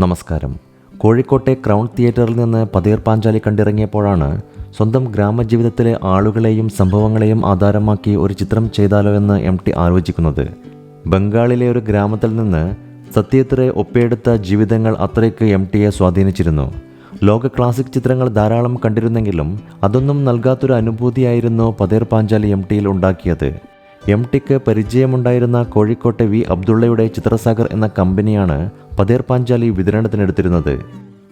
നമസ്കാരം. കോഴിക്കോട്ടെ ക്രൗൺ തിയേറ്ററിൽ നിന്ന് പതീർ പാഞ്ചാലി കണ്ടിറങ്ങിയപ്പോഴാണ് സ്വന്തം ഗ്രാമജീവിതത്തിലെ ആളുകളെയും സംഭവങ്ങളെയും ആധാരമാക്കി ഒരു ചിത്രം ചെയ്താലോ എന്ന് എം ടി ആലോചിക്കുന്നത്. ബംഗാളിലെ ഒരു ഗ്രാമത്തിൽ നിന്ന് സത്യത്തിറെ ഒപ്പിയെടുത്ത ജീവിതങ്ങൾ അത്രയ്ക്ക് എം ടിയെ സ്വാധീനിച്ചിരുന്നു. ലോക ക്ലാസിക് ചിത്രങ്ങൾ ധാരാളം കണ്ടിരുന്നെങ്കിലും അതൊന്നും നൽകാത്തൊരു അനുഭൂതിയായിരുന്നു പതേർ പാഞ്ചാലി എം ടിയിൽ ഉണ്ടാക്കിയത്. എം ടിക്ക് പരിചയമുണ്ടായിരുന്ന കോഴിക്കോട്ടെ വി അബ്ദുള്ളയുടെ ചിത്രസാഗർ എന്ന കമ്പനിയാണ് പതേർ പാഞ്ചാലി വിതരണത്തിനെടുത്തിരുന്നത്.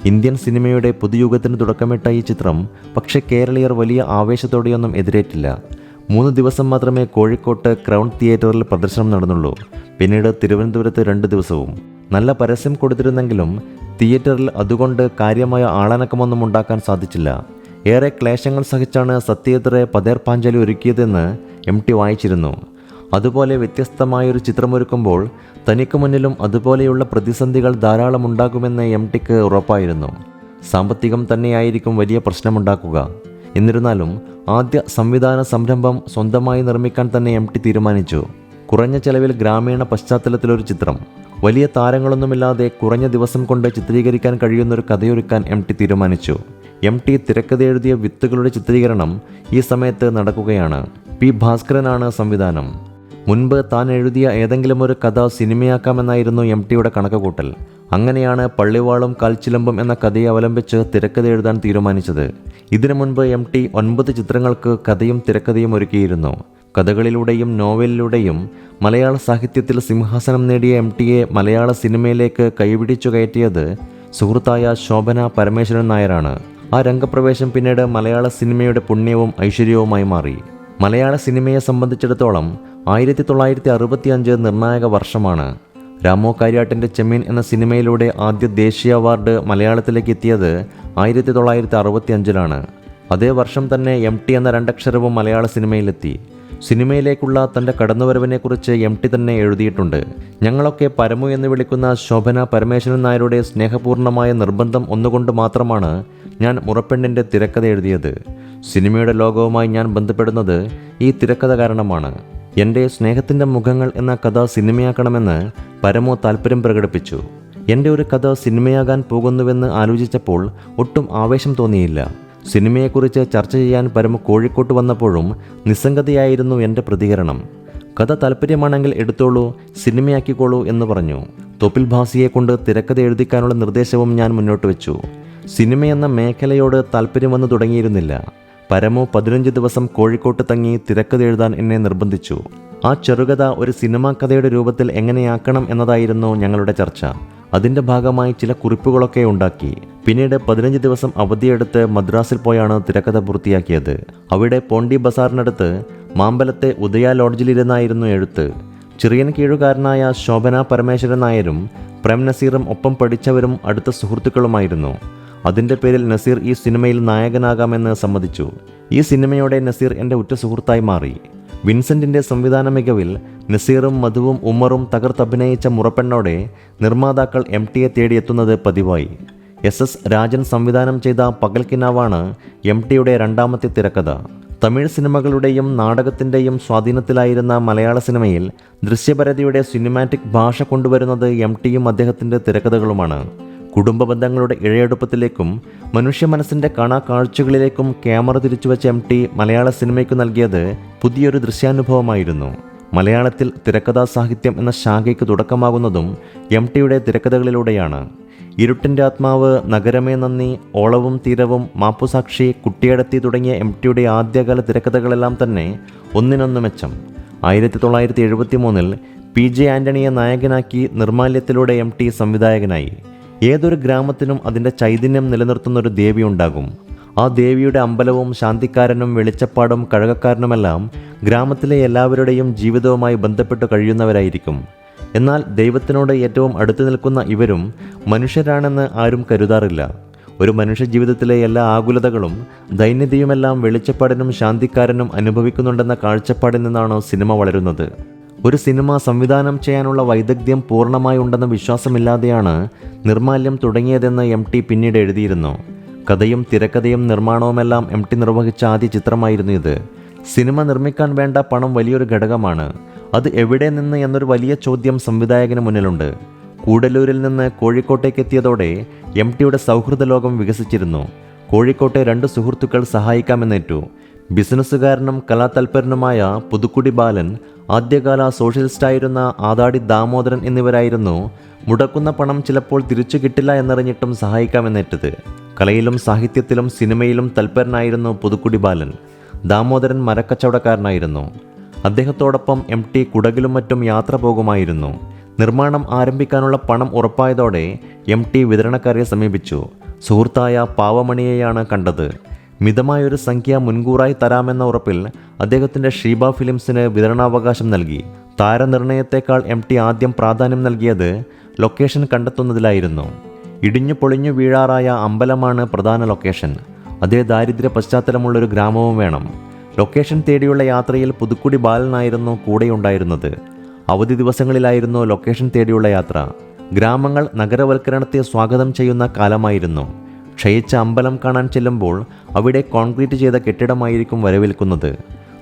ഇന്ത്യൻ സിനിമയുടെ പുതുയുഗത്തിന് തുടക്കമിട്ട ഈ ചിത്രം പക്ഷേ കേരളീയർ വലിയ ആവേശത്തോടെയൊന്നും എതിരേറ്റില്ല. മൂന്ന് ദിവസം മാത്രമേ കോഴിക്കോട്ട് ക്രൗൺ തിയേറ്ററിൽ പ്രദർശനം നടന്നുള്ളൂ. പിന്നീട് തിരുവനന്തപുരത്ത് രണ്ട് ദിവസവും. നല്ല പരസ്യം കൊടുത്തിരുന്നെങ്കിലും തിയേറ്ററിൽ അതുകൊണ്ട് കാര്യമായ ആളനക്കമൊന്നും ഉണ്ടാക്കാൻ സാധിച്ചില്ല. ഏറെ ക്ലേശങ്ങൾ സഹിച്ചാണ് സത്യത്തിറെ പതേർ പാഞ്ചാലി ഒരുക്കിയതെന്ന് എം ടി വായിച്ചിരുന്നു. അതുപോലെ വ്യത്യസ്തമായൊരു ചിത്രമൊരുക്കുമ്പോൾ തനിക്ക് മുന്നിലും അതുപോലെയുള്ള പ്രതിസന്ധികൾ ധാരാളം ഉണ്ടാകുമെന്ന് എം ടിക്ക് ഉറപ്പായിരുന്നു. സാമ്പത്തികം തന്നെയായിരിക്കും വലിയ പ്രശ്നമുണ്ടാക്കുക. എന്നിരുന്നാലും ആദ്യ സംവിധാന സംരംഭം സ്വന്തമായി നിർമ്മിക്കാൻ തന്നെ എം ടി തീരുമാനിച്ചു. കുറഞ്ഞ ചെലവിൽ ഗ്രാമീണ പശ്ചാത്തലത്തിലൊരു ചിത്രം. വലിയ താരങ്ങളൊന്നുമില്ലാതെ കുറഞ്ഞ ദിവസം കൊണ്ട് ചിത്രീകരിക്കാൻ കഴിയുന്നൊരു കഥയൊരുക്കാൻ എം ടി തീരുമാനിച്ചു. എം ടി തിരക്കഥ എഴുതിയ വിത്തുകളുടെ ചിത്രീകരണം ഈ സമയത്ത് നടക്കുകയാണ്. പി ഭാസ്കരനാണ് സംവിധാനം. മുൻപ് താൻ എഴുതിയ ഏതെങ്കിലും ഒരു കഥ സിനിമയാക്കാമെന്നായിരുന്നു എം ടിയുടെ കണക്കുകൂട്ടൽ. അങ്ങനെയാണ് പള്ളിവാളും കാൽച്ചിലമ്പും എന്ന കഥയെ അവലംബിച്ച് തിരക്കഥ എഴുതാൻ തീരുമാനിച്ചത്. ഇതിനു മുൻപ് എം ടി ഒൻപത് ചിത്രങ്ങൾക്ക് കഥയും തിരക്കഥയും ഒരുക്കിയിരുന്നു. കഥകളിലൂടെയും നോവലിലൂടെയും മലയാള സാഹിത്യത്തിൽ സിംഹാസനം നേടിയ എം ടിയെ മലയാള സിനിമയിലേക്ക് കൈപിടിച്ചു കയറ്റിയത് സുഹൃത്തായ ശോഭന പരമേശ്വരൻ നായരാണ്. ആ രംഗപ്രവേശം പിന്നീട് മലയാള സിനിമയുടെ പുണ്യവും ഐശ്വര്യവുമായി മാറി. മലയാള സിനിമയെ സംബന്ധിച്ചിടത്തോളം ആയിരത്തി തൊള്ളായിരത്തി അറുപത്തി അഞ്ച് നിർണായക വർഷമാണ് രാമോ കാര്യാട്ടിന്റെ ചെമ്മീൻ എന്ന സിനിമയിലൂടെ ആദ്യ ദേശീയ അവാർഡ് മലയാളത്തിലേക്ക് എത്തിയത് ആയിരത്തി തൊള്ളായിരത്തി അറുപത്തി അഞ്ചിലാണ് അതേ വർഷം തന്നെ എം ടി എന്ന രണ്ടക്ഷരവും മലയാള സിനിമയിലെത്തി. സിനിമയിലേക്കുള്ള തന്റെ കടന്നുവരവിനെക്കുറിച്ച് എം ടി തന്നെ എഴുതിയിട്ടുണ്ട്. ഞങ്ങളൊക്കെ പരമു എന്ന് വിളിക്കുന്ന ശോഭന പരമേശ്വരൻ നായരുടെ സ്നേഹപൂർണമായ നിർബന്ധം ഒന്നുകൊണ്ട് മാത്രമാണ് ഞാൻ മുറപ്പെണ്ണിന്റെ തിരക്കഥ എഴുതിയത്. സിനിമയുടെ ലോകവുമായി ഞാൻ ബന്ധപ്പെടുന്നത് ഈ തിരക്കഥ കാരണമാണ്. എന്റെ സ്നേഹത്തിന്റെ മുഖങ്ങൾ എന്ന കഥ സിനിമയാക്കണമെന്ന് പരമു താല്പര്യം പ്രകടിപ്പിച്ചു. എന്റെ ഒരു കഥ സിനിമയാകാൻ പോകുന്നുവെന്ന് ആലോചിച്ചപ്പോൾ ഒട്ടും ആവേശം തോന്നിയില്ല. സിനിമയെക്കുറിച്ച് ചർച്ച ചെയ്യാൻ പരമ കോഴിക്കോട്ട് വന്നപ്പോഴും നിസ്സംഗതയായിരുന്നു എന്റെ പ്രതികരണം. കഥ താല്പര്യമാണെങ്കിൽ എടുത്തോളൂ സിനിമയാക്കിക്കോളൂ എന്ന് പറഞ്ഞു. തൊപ്പിൽ ഭാസിയെ കൊണ്ട് തിരക്കഥ എഴുതിക്കാനുള്ള നിർദ്ദേശവും ഞാൻ മുന്നോട്ട് വെച്ചു. സിനിമയെന്ന മേഖലയോട് താല്പര്യം വന്നു തുടങ്ങിയിരുന്നില്ല. പരമോ പതിനഞ്ച് ദിവസം കോഴിക്കോട്ട് തങ്ങി തിരക്കഥ എഴുതാൻ എന്നെ നിർബന്ധിച്ചു. ആ ചെറുകഥ ഒരു സിനിമാ കഥയുടെ രൂപത്തിൽ എങ്ങനെയാക്കണം എന്നതായിരുന്നു ഞങ്ങളുടെ ചർച്ച. അതിന്റെ ഭാഗമായി ചില കുറിപ്പുകളൊക്കെ ഉണ്ടാക്കി. പിന്നീട് പതിനഞ്ച് ദിവസം അവധിയെടുത്ത് മദ്രാസിൽ പോയാണ് തിരക്കഥ പൂർത്തിയാക്കിയത്. അവിടെ പോണ്ടി ബസാറിനടുത്ത് മാമ്പലത്തെ ഉദയ ലോഡ്ജിലിരുന്നായിരുന്നു എഴുത്ത്. ചെറിയൻ കീഴുകാരനായ ശോഭന പരമേശ്വരൻ നായരും പ്രേം നസീറും ഒപ്പം പഠിച്ചവരും അടുത്ത സുഹൃത്തുക്കളുമായിരുന്നു. അതിന്റെ പേരിൽ നസീർ ഈ സിനിമയിൽ നായകനാകാമെന്ന് സമ്മതിച്ചു. ഈ സിനിമയോടെ നസീർ എന്റെ ഉറ്റ സുഹൃത്തായി മാറി. വിൻസെന്റിന്റെ സംവിധാന മികവിൽ നസീറും മധുവും ഉമ്മറും തകർത്തഭിനയിച്ച മുറപ്പെണ്ണോടെ നിർമ്മാതാക്കൾ എം ടിയെ തേടിയെത്തുന്നത് പതിവായി. എസ് എസ് രാജൻ സംവിധാനം ചെയ്ത പകൽക്കിനാവാണ് എം ടിയുടെ രണ്ടാമത്തെ തിരക്കഥ. തമിഴ് സിനിമകളുടെയും നാടകത്തിന്റെയും സ്വാധീനത്തിലായിരുന്ന മലയാള സിനിമയിൽ ദൃശ്യപരതയുടെ സിനിമാറ്റിക് ഭാഷ കൊണ്ടുവരുന്നത് എം ടിയും അദ്ദേഹത്തിന്റെ തിരക്കഥകളുമാണ്. കുടുംബ ബന്ധങ്ങളുടെ ഇഴയെടുപ്പത്തിലേക്കും മനുഷ്യ മനസ്സിന്റെ കാണാ കാഴ്ചകളിലേക്കും ക്യാമറ തിരിച്ചുവെച്ച എം ടി മലയാള സിനിമയ്ക്ക് നൽകിയത് പുതിയൊരു ദൃശ്യാനുഭവമായിരുന്നു. മലയാളത്തിൽ തിരക്കഥാ സാഹിത്യം എന്ന ശാഖയ്ക്ക് തുടക്കമാകുന്നതും എം ടിയുടെ തിരക്കഥകളിലൂടെയാണ്. ഇരുട്ടിന്റെ ആത്മാവ് നഗരമേ നന്ദി ഓളവും തീരവും മാപ്പുസാക്ഷി കുട്ടിയടത്തി തുടങ്ങിയ എം ടിയുടെ ആദ്യകാല തിരക്കഥകളെല്ലാം തന്നെ ഒന്നിനൊന്ന് മെച്ചം. ആയിരത്തി തൊള്ളായിരത്തി എഴുപത്തി മൂന്നിൽ പി ജെ ആന്റണിയെ നായകനാക്കി നിർമാല്യത്തിലൂടെ എം ടി സംവിധായകനായി. ഏതൊരു ഗ്രാമത്തിനും അതിന്റെ ചൈതന്യം നിലനിർത്തുന്ന ഒരു ദേവി ഉണ്ടാകും ആ ദേവിയുടെ അമ്പലവും ശാന്തിക്കാരനും വെളിച്ചപ്പാടും കഴകക്കാരനുമെല്ലാം ഗ്രാമത്തിലെ എല്ലാവരുടെയും ജീവിതവുമായി ബന്ധപ്പെട്ട് കഴിയുന്നവരായിരിക്കും. എന്നാൽ ദൈവത്തിനോട് ഏറ്റവും അടുത്തു നിൽക്കുന്ന ഇവരും മനുഷ്യരാണെന്ന് ആരും കരുതാറില്ല. ഒരു മനുഷ്യ ജീവിതത്തിലെ എല്ലാ ആകുലതകളും ദൈന്യതയുമെല്ലാം വെളിച്ചപ്പാടിനും ശാന്തിക്കാരനും അനുഭവിക്കുന്നുണ്ടെന്ന കാഴ്ചപ്പാടിൽ നിന്നാണ് സിനിമ വളരുന്നത്. ഒരു സിനിമ സംവിധാനം ചെയ്യാനുള്ള വൈദഗ്ധ്യം പൂർണമായി ഉണ്ടെന്ന വിശ്വാസമില്ലാതെയാണ് നിർമാല്യം തുടങ്ങിയതെന്ന് എം ടി പിന്നീട് എഴുതിയിരുന്നു. കഥയും തിരക്കഥയും നിർമ്മാണവുമെല്ലാം എം ടി നിർവഹിച്ച ആദ്യ ചിത്രമായിരുന്നു ഇത്. സിനിമ നിർമ്മിക്കാൻ വേണ്ട പണം വലിയൊരു ഘടകമാണ്. അത് എവിടെ നിന്ന് എന്നൊരു വലിയ ചോദ്യം സംവിധായകന് മുന്നിലുണ്ട്. കൂടലൂരിൽ നിന്ന് കോഴിക്കോട്ടേക്ക് എത്തിയതോടെ എം ടിയുടെ സൗഹൃദ ലോകം വികസിച്ചിരുന്നു. കോഴിക്കോട്ടെ രണ്ട് സുഹൃത്തുക്കൾ സഹായിക്കാമെന്നേറ്റു. ബിസിനസ്സുകാരനും കലാതൽപരനുമായ പുതുക്കുടി ബാലൻ ആദ്യകാല സോഷ്യലിസ്റ്റായിരുന്ന ആദാടി ദാമോദരൻ എന്നിവരായിരുന്നു. മുടക്കുന്ന പണം ചിലപ്പോൾ തിരിച്ചു കിട്ടില്ല എന്നറിഞ്ഞിട്ടും സഹായിക്കാമെന്നേറ്റത്. കലയിലും സാഹിത്യത്തിലും സിനിമയിലും തൽപരനായിരുന്നു പുതുക്കുടി ബാലൻ. ദാമോദരൻ മരക്കച്ചവടക്കാരനായിരുന്നു. അദ്ദേഹത്തോടൊപ്പം എം ടി കുടകിലും മറ്റും യാത്ര പോകുമായിരുന്നു. നിർമ്മാണം ആരംഭിക്കാനുള്ള പണം ഉറപ്പായതോടെ എം ടി വിതരണക്കാരെ സമീപിച്ചു. സുഹൃത്തായ പാവമണിയെയാണ് കണ്ടത്. മിതമായൊരു സംഖ്യ മുൻകൂറായി തരാമെന്ന ഉറപ്പിൽ അദ്ദേഹത്തിന്റെ ഷീബ ഫിലിംസിന് വിതരണാവകാശം നൽകി. താരനിർണയത്തേക്കാൾ എം ടി ആദ്യം പ്രാധാന്യം നൽകിയത് ലൊക്കേഷൻ കണ്ടെത്തുന്നതിലായിരുന്നു. ഇടിഞ്ഞു പൊളിഞ്ഞു വീഴാറായ അമ്പലമാണ് പ്രധാന ലൊക്കേഷൻ. അതേ ദാരിദ്ര്യ പശ്ചാത്തലമുള്ളൊരു ഗ്രാമവും വേണം. ലൊക്കേഷൻ തേടിയുള്ള യാത്രയിൽ പുതുക്കുടി ബാലനായിരുന്നു കൂടെയുണ്ടായിരുന്നത്. അവധി ദിവസങ്ങളിലായിരുന്നു ലൊക്കേഷൻ തേടിയുള്ള യാത്ര. ഗ്രാമങ്ങൾ നഗരവൽക്കരണത്തെ സ്വാഗതം ചെയ്യുന്ന കാലമായിരുന്നു. ക്ഷയിച്ച അമ്പലം കാണാൻ ചെല്ലുമ്പോൾ അവിടെ കോൺക്രീറ്റ് ചെയ്ത കെട്ടിടമായിരിക്കും വരവേൽക്കുന്നത്.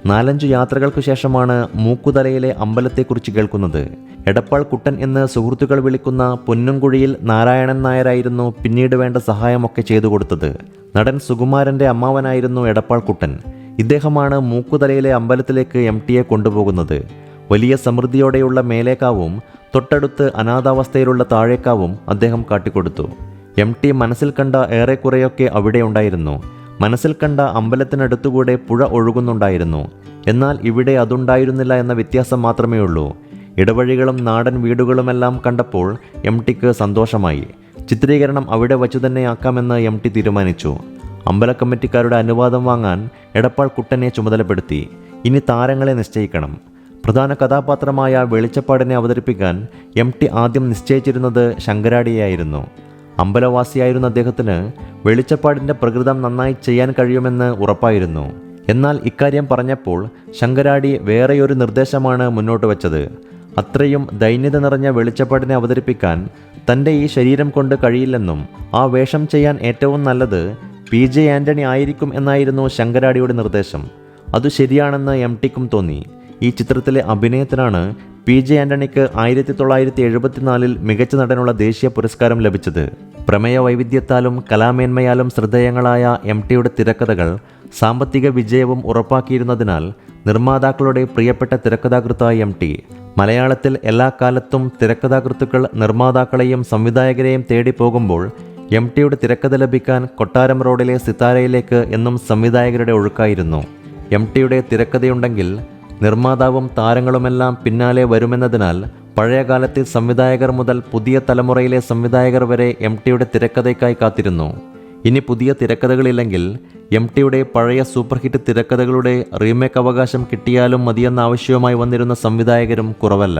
നാലഞ്ച് യാത്രകൾക്ക് ശേഷമാണ് മൂക്കുതലയിലെ അമ്പലത്തെക്കുറിച്ച് കേൾക്കുന്നത്. എടപ്പാൾ കുട്ടൻ എന്ന് സുഹൃത്തുക്കൾ വിളിക്കുന്ന പൊന്നുംകുഴിയിൽ നാരായണൻ നായരായിരുന്നു പിന്നീട് വേണ്ട സഹായമൊക്കെ ചെയ്തു കൊടുത്തത്. നടൻ സുകുമാരന്റെ അമ്മാവനായിരുന്നു എടപ്പാൾ കുട്ടൻ. ഇദ്ദേഹമാണ് മൂക്കുതലയിലെ അമ്പലത്തിലേക്ക് എം ടിയെ കൊണ്ടുപോകുന്നത്. വലിയ സമൃദ്ധിയോടെയുള്ള മേലേക്കാവും തൊട്ടടുത്ത് അനാഥാവസ്ഥയിലുള്ള താഴേക്കാവും അദ്ദേഹം കാട്ടിക്കൊടുത്തു. എം ടി മനസ്സിൽ കണ്ട ഏറെക്കുറെയൊക്കെ അവിടെ ഉണ്ടായിരുന്നു. മനസ്സിൽ കണ്ട അമ്പലത്തിനടുത്തുകൂടെ പുഴ ഒഴുകുന്നുണ്ടായിരുന്നു. എന്നാൽ ഇവിടെ അതുണ്ടായിരുന്നില്ല എന്ന വ്യത്യാസം മാത്രമേ ഉള്ളൂ ഇടവഴികളും നാടൻ വീടുകളുമെല്ലാം കണ്ടപ്പോൾ എം ടിക്ക് സന്തോഷമായി. ചിത്രീകരണം അവിടെ വച്ചു തന്നെ ആക്കാമെന്ന് എം ടി തീരുമാനിച്ചു. അമ്പല കമ്മിറ്റിക്കാരുടെ അനുവാദം വാങ്ങാൻ എടപ്പാൾ കുട്ടനെ ചുമതലപ്പെടുത്തി. ഇനി താരങ്ങളെ നിശ്ചയിക്കണം. പ്രധാന കഥാപാത്രമായ വെളിച്ചപ്പാടിനെ അവതരിപ്പിക്കാൻ എം ടി ആദ്യം നിശ്ചയിച്ചിരുന്നത് ശങ്കരാടിയായിരുന്നു അമ്പലവാസിയായിരുന്ന അദ്ദേഹത്തിന് വെളിച്ചപ്പാടിന്റെ പ്രകൃതം നന്നായി ചെയ്യാൻ കഴിയുമെന്ന് ഉറപ്പായിരുന്നു. എന്നാൽ ഇക്കാര്യം പറഞ്ഞപ്പോൾ ശങ്കരാടി വേറെയൊരു നിർദ്ദേശമാണ് മുന്നോട്ട് വച്ചത്. അത്രയും ദൈന്യത നിറഞ്ഞ വെളിച്ചപ്പാടിനെ അവതരിപ്പിക്കാൻ തന്റെ ഈ ശരീരം കൊണ്ട് കഴിയില്ലെന്നും ആ വേഷം ചെയ്യാൻ ഏറ്റവും നല്ലത് പി ജെ ആന്റണി ആയിരിക്കും എന്നായിരുന്നു ശങ്കരാടിയുടെ നിർദ്ദേശം. അത് ശരിയാണെന്ന് എം ടിക്കും തോന്നി. ഈ ചിത്രത്തിലെ അഭിനയത്തിനാണ് പി ജെ ആന്റണിക്ക് ആയിരത്തി തൊള്ളായിരത്തി എഴുപത്തിനാലിൽ മികച്ച നടനുള്ള ദേശീയ പുരസ്കാരം ലഭിച്ചത്. പ്രമേയ വൈവിധ്യത്താലും കലാമേന്മയാലും ശ്രദ്ധേയങ്ങളായ എം ടിയുടെ തിരക്കഥകൾ സാമ്പത്തിക വിജയവും ഉറപ്പാക്കിയിരുന്നതിനാൽ നിർമ്മാതാക്കളുടെ പ്രിയപ്പെട്ട തിരക്കഥാകൃത്തായ എം ടി മലയാളത്തിൽ എല്ലാ കാലത്തും തിരക്കഥാകൃത്തുക്കൾ നിർമ്മാതാക്കളെയും സംവിധായകരെയും തേടി പോകുമ്പോൾ എം ടിയുടെ തിരക്കഥ ലഭിക്കാൻ കൊട്ടാരം റോഡിലെ സിതാരയിലേക്ക് എന്നും സംവിധായകരുടെ ഒഴുക്കായിരുന്നു. എം ടിയുടെ തിരക്കഥയുണ്ടെങ്കിൽ നിർമ്മാതാവും താരങ്ങളുമെല്ലാം പിന്നാലെ വരുമെന്നതിനാൽ പഴയകാലത്തെ സംവിധായകർ മുതൽ പുതിയ തലമുറയിലെ സംവിധായകർ വരെ എം ടിയുടെ തിരക്കഥയ്ക്കായി കാത്തിരുന്നു. ഇനി പുതിയ തിരക്കഥകളില്ലെങ്കിൽ എം ടിയുടെ പഴയ സൂപ്പർ ഹിറ്റ് തിരക്കഥകളുടെ റീമേക്ക് അവകാശം കിട്ടിയാലും മതിയെന്ന ആവശ്യവുമായി വന്നിരുന്ന സംവിധായകരും കുറവല്ല.